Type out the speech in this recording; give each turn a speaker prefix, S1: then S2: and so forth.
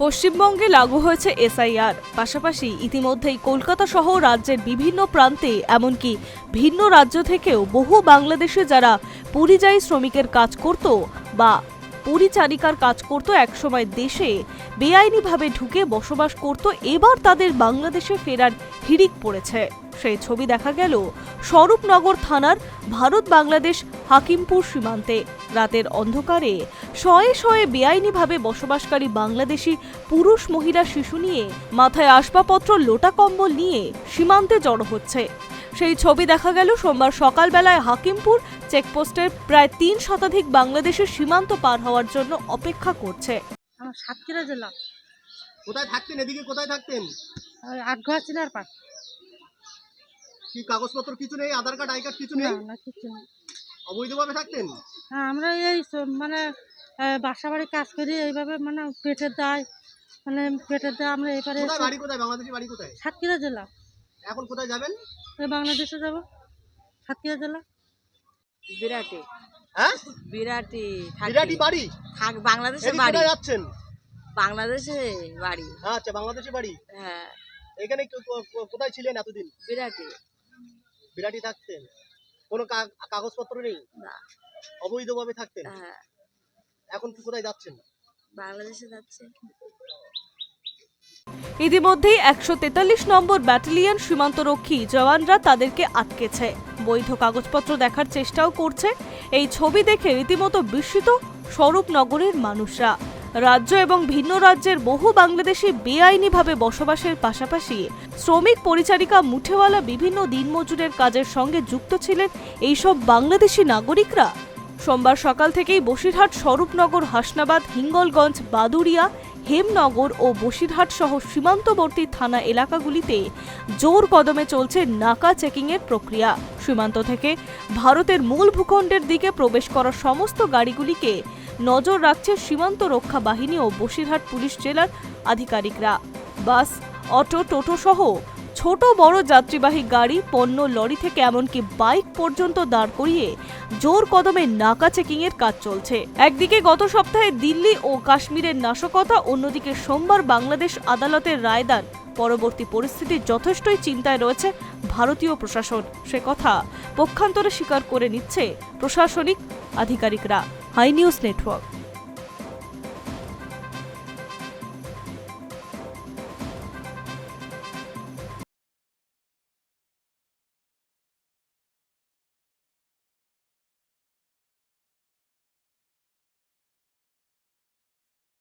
S1: পশ্চিমবঙ্গে লাগু হয়েছে এসআইআর। পাশাপাশি ইতিমধ্যেই কলকাতা সহ রাজ্যের বিভিন্ন প্রান্তে, এমনকি ভিন্ন রাজ্য থেকেও বহু বাংলাদেশে যারা পরিযায়ী শ্রমিকের কাজ করত বা পরিচারিকার কাজ করত একসময় দেশে। বেআইনিভাবে ঢুকে বসবাস করত, এবার তাদের বাংলাদেশে ফেরার হিড়িক পড়েছে। সেই ছবি দেখা গেল স্বরূপনগর থানার ভারত বাংলাদেশ হাকিমপুর সীমান্তে। রাতের অন্ধকারে শয়ে শয়ে বেআইনিভাবে বসবাসকারী বাংলাদেশি পুরুষ মহিলা শিশু নিয়ে মাথায় আসবাবপত্র, লোটা কম্বল নিয়ে সীমান্তে জড়ো হচ্ছে। সেই ছবি দেখা গেল সোমবার সকালবেলায় হাকিমপুর চেকপোস্টের প্রায় তিন শতাধিক বাংলাদেশের সীমান্ত পার হওয়ার জন্য অপেক্ষা করছে।
S2: আমার সাতক্ষীরা জেলা।
S3: কোথায় থাকতেন? এদিকে কোথায় থাকতেন?
S2: ওই আটঘর চিনার পাট
S3: কি কাগজপত্র কিছু নেই? আধার কার্ড আই কার্ড কিছু নেই?
S2: না কিছু
S3: অবৈধভাবে থাকতেন?
S2: হ্যাঁ আমরা এই মানে বাসা বাড়ি কাজ করি এইভাবে মানে পেটের দায় মানে পেটের দায় আমরা এবারে
S3: বাড়ি কোথায়? বাংলাদেশি বাড়ি কোথায়?
S2: সাতক্ষীরা জেলা।
S3: এখন কোথায় যাবেন?
S2: বাংলাদেশে যাব। সাতক্ষীরা জেলা।
S4: বিরাটে।
S3: হ্যাঁ?
S4: বিরাটে।
S3: বিরাটি বাড়ি?
S4: থাক বাংলাদেশে বাড়ি।
S3: কোথায় যাচ্ছেন?
S4: বাংলাদেশে বাড়ি।
S3: আচ্ছা বাংলাদেশে বাড়ি?
S4: হ্যাঁ।
S3: এখানে কোথায় ছিলেন এতদিন?
S4: বিরাটে।
S3: বিরাটি থাকতেন? কোনো কা- কাগজপত্র নেই?
S4: না।
S3: অবৈধভাবে থাকতেন?
S4: হ্যাঁ।
S3: এখন কি কোথায় যাচ্ছেন?
S4: বাংলাদেশে যাচ্ছে।
S1: ইতিমধ্যেই একশো তেতাল্লিশ নম্বর ব্যাটালিয়ন সীমান্তরক্ষী জওয়ানরা তাদেরকে আটকেছে। বৈধ কাগজপত্র দেখার চেষ্টাও করছে। এই ছবি দেখে রীতিমতো বিস্মিত স্বরূপনগরের মানুষরা। রাজ্য এবং ভিন্ন রাজ্যের বহু বাংলাদেশি বেআইনিভাবে বসবাসের পাশাপাশি শ্রমিক পরিচারিকা মুঠেওয়ালা বিভিন্ন দিনমজুরের কাজের সঙ্গে যুক্ত ছিলেন এইসব বাংলাদেশি নাগরিকরা। সোমবার সকাল থেকেই বসিরহাট স্বরূপনগর হাসনাবাদ হিঙ্গলগঞ্জ বাদুরিয়া হেমনগর ও বসিরহাট সহ সীমান্তবর্তী থানা এলাকাগুলিতে জোর কদমে চলছে নাকা চেকিংয়ের প্রক্রিয়া। সীমান্ত থেকে ভারতের মূল ভূখণ্ডের দিকে প্রবেশ করা সমস্ত গাড়িগুলিকে নজর রাখছে সীমান্ত রক্ষা বাহিনী ও বসিরহাট পুলিশ জেলার আধিকারিকরা। বাস, অটো, টোটো সহ ছোট বড় যাত্রীবাহী গাড়ি, পণ্য, লরি থেকে এমনকি বাইক পর্যন্ত দাঁড় করিয়ে জোর কদমে নাকা চেকিং এর কাজ চলছে। একদিকে গত সপ্তাহে দিল্লি ও কাশ্মীরের নাশকতা, অন্যদিকে সোমবার বাংলাদেশ আদালতের রায়দান। পরবর্তী পরিস্থিতি যথেষ্টই চিন্তায় রয়েছে ভারতীয় প্রশাসন। সে কথা পক্ষান্তরে স্বীকার করে নিচ্ছে প্রশাসনিক আধিকারিকরা। Hi news network.